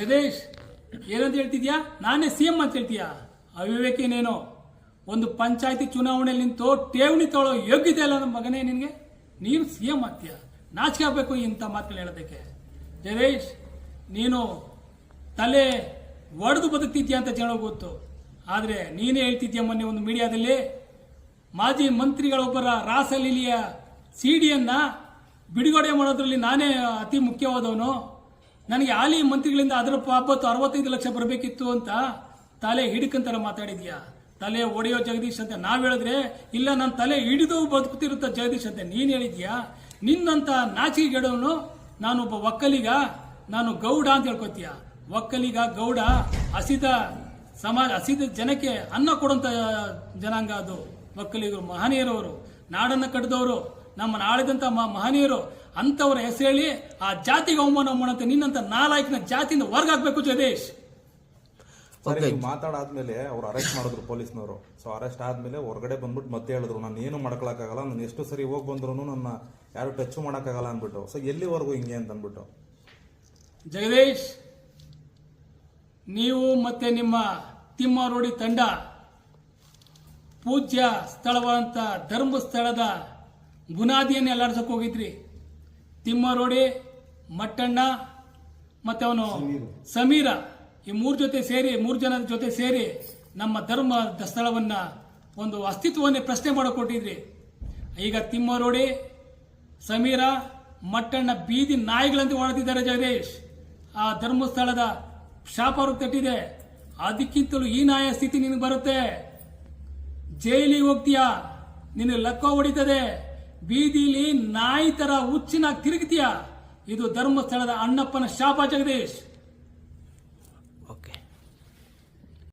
ಜಗದೀಶ್ ಏನಂತ ಹೇಳ್ತಿದ್ಯಾ? ನಾನೇ ಸಿಎಂ ಅಂತ ಹೇಳ್ತೀಯಾ? ಅವಿವೇಕೇನೇನೋ ಒಂದು ಪಂಚಾಯತಿ ಚುನಾವಣೆಯಲ್ಲಿ ನಿಂತು ಠೇವಣಿ ತೊಳೋ ಯೋಗ್ಯತೆ ಇಲ್ಲ ನಮ್ಮ ಮಗನೇ ನಿನಗೆ? ನೀನು ಸಿಎಂ ಆಗ್ತೀಯ? ನಾಚಿಕೆ ಆಗಬೇಕು ಇಂಥ ಮಾತುಗಳು ಹೇಳೋದಕ್ಕೆ. ಜಯೇಶ್ ನೀನು ತಲೆ ಒಡೆದು ಬದುಕ್ತಿದ್ಯಾ ಅಂತ ಜನ ಗೊತ್ತು. ಆದರೆ ನೀನೇ ಹೇಳ್ತಿದ್ಯಾ ಮೊನ್ನೆ ಒಂದು ಮೀಡಿಯಾದಲ್ಲಿ? ಮಾಜಿ ಮಂತ್ರಿಗಳೊಬ್ಬರ ರಾಸಲೀಲಿಯ ಸಿಡಿಯನ್ನ ಬಿಡುಗಡೆ ಮಾಡೋದ್ರಲ್ಲಿ ನಾನೇ ಅತಿ ಮುಖ್ಯವಾದವನು. ನನಗೆ ಆಲಿ ಮಂತ್ರಿಗಳಿಂದ ಅದರ ಪಾಪತ್ತು ಅರವತ್ತೈದು ಲಕ್ಷ ಬರಬೇಕಿತ್ತು ಅಂತ ತಲೆ ಹಿಡ್ಕಂತಾರ ಮಾತಾಡಿದ್ಯಾ? ತಲೆ ಒಡೆಯೋ ಜಗದೀಶ್ ಅಂತ ನಾವು ಹೇಳಿದ್ರೆ, ಇಲ್ಲ ನನ್ನ ತಲೆ ಹಿಡಿದು ಬದುಕುತ್ತಿರುತ್ತ ಜಗದೀಶ್ ಅಂತ ನೀನು ಹೇಳಿದ್ಯಾ? ನಿನ್ನಂತ ನಾನು ಒಬ್ಬ ಒಕ್ಕಲಿಗ, ನಾನು ಗೌಡ ಅಂತ ಹೇಳ್ಕೊತೀಯ? ಒಕ್ಕಲಿಗ, ಗೌಡ, ಹಸಿದ ಸಮಾಜ, ಹಸಿದ ಜನಕ್ಕೆ ಅನ್ನ ಕೊಡುವಂತ ಜನಾಂಗ ಅದು. ಒಕ್ಕಲಿಗರು ಮಹನೀಯರವರು, ನಾಡನ್ನ ಕಟ್ಟಿದವರು, ನಮ್ಮ ಆಳಿದಂತ ಮ- ಮಹನೀಯರು. ಅಂತವರ ಹೆಸರು ಹೇಳಿ ಆ ಜಾತಿಗೆ ಅವಮಾನ ಮಾಡಂತೆ ನಿನ್ನಂತ ನಾಲ್ಕಿನ ಜಾತಿಯಿಂದ ಹೊರಗಾಕ್ಬೇಕು ಜಗದೀಶ್. ಸರಿ ನೀವು ಮಾತಾಡಾದ್ಮೇಲೆ ಅವ್ರು ಅರೆಸ್ಟ್ ಮಾಡಿದ್ರು ಪೊಲೀಸ್ನವರು. ಸೊ ಅರೆಸ್ಟ್ ಆದ್ಮೇಲೆ ಹೊರಗಡೆ ಬಂದ್ಬಿಟ್ಟು ಮತ್ತೆ ಹೇಳಿದ್ರು ನಾನು ಏನು ಮಾಡ್ಕೊಳಕ್ಕಾಗಲ್ಲ ನಾನು ಎಷ್ಟು ಸರಿ ಹೋಗಿ ಬಂದ್ರು ನನ್ನ ಯಾರು ಟಚ್ ಮಾಡೋಕ್ಕಾಗಲ್ಲ ಅಂದ್ಬಿಟ್ಟು. ಸೊ ಎಲ್ಲಿವರೆಗೂ ಹಿಂಗೆ ಅಂತ ಅಂದ್ಬಿಟ್ಟು. ಜಗದೀಶ್ ನೀವು ಮತ್ತೆ ನಿಮ್ಮ ತಿಮ್ಮರೋಡಿ ತಂಡ ಪೂಜ್ಯ ಸ್ಥಳವಾದಂಥ ಧರ್ಮಸ್ಥಳದ ಬುನಾದಿಯನ್ನು ಎಲ್ಲಾಡ್ಸಕ್ಕೆ ಹೋಗಿದ್ರಿ. ತಿಮ್ಮಾರೋಡಿ ಮಟ್ಟಣ್ಣ ಮತ್ತೆ ಅವನು ಸಮೀರ. ಈ ಮೂರು ಜೊತೆ ಸೇರಿ ಮೂರು ಜನದ ಜೊತೆ ಸೇರಿ ನಮ್ಮ ಧರ್ಮದ ಸ್ಥಳವನ್ನು ಒಂದು ಅಸ್ತಿತ್ವವನ್ನೇ ಪ್ರಶ್ನೆ ಮಾಡಿಕೊಟ್ಟಿದ್ರಿ. ಈಗ ತಿಮ್ಮರೋಡಿ ಸಮೀರ ಮಟ್ಟಣ್ಣ ಬೀದಿ ನಾಯಿಗಳಂತೆ ಓಡುತ್ತಿದ್ದಾರೆ ಜಗದೀಶ್. ಆ ಧರ್ಮಸ್ಥಳದ ಶಾಪ ಅವ್ರಿಗೆ ತಟ್ಟಿದೆ. ಅದಕ್ಕಿಂತಲೂ ಈ ನಾಯ ಸ್ಥಿತಿ ನಿನಗೆ ಬರುತ್ತೆ. ಜೈಲಿಗೆ ಹೋಗ್ತೀಯಾ? ನಿನ್ನ ಲಕ್ಕ ಹೊಡಿತದೆ. ಬೀದಿಲಿ ನಾಯಿ ತರ ಹುಚ್ಚಿನ ತಿರುಗ್ತೀಯ? ಇದು ಧರ್ಮಸ್ಥಳದ ಅಣ್ಣಪ್ಪನ ಶಾಪ ಜಗದೀಶ್.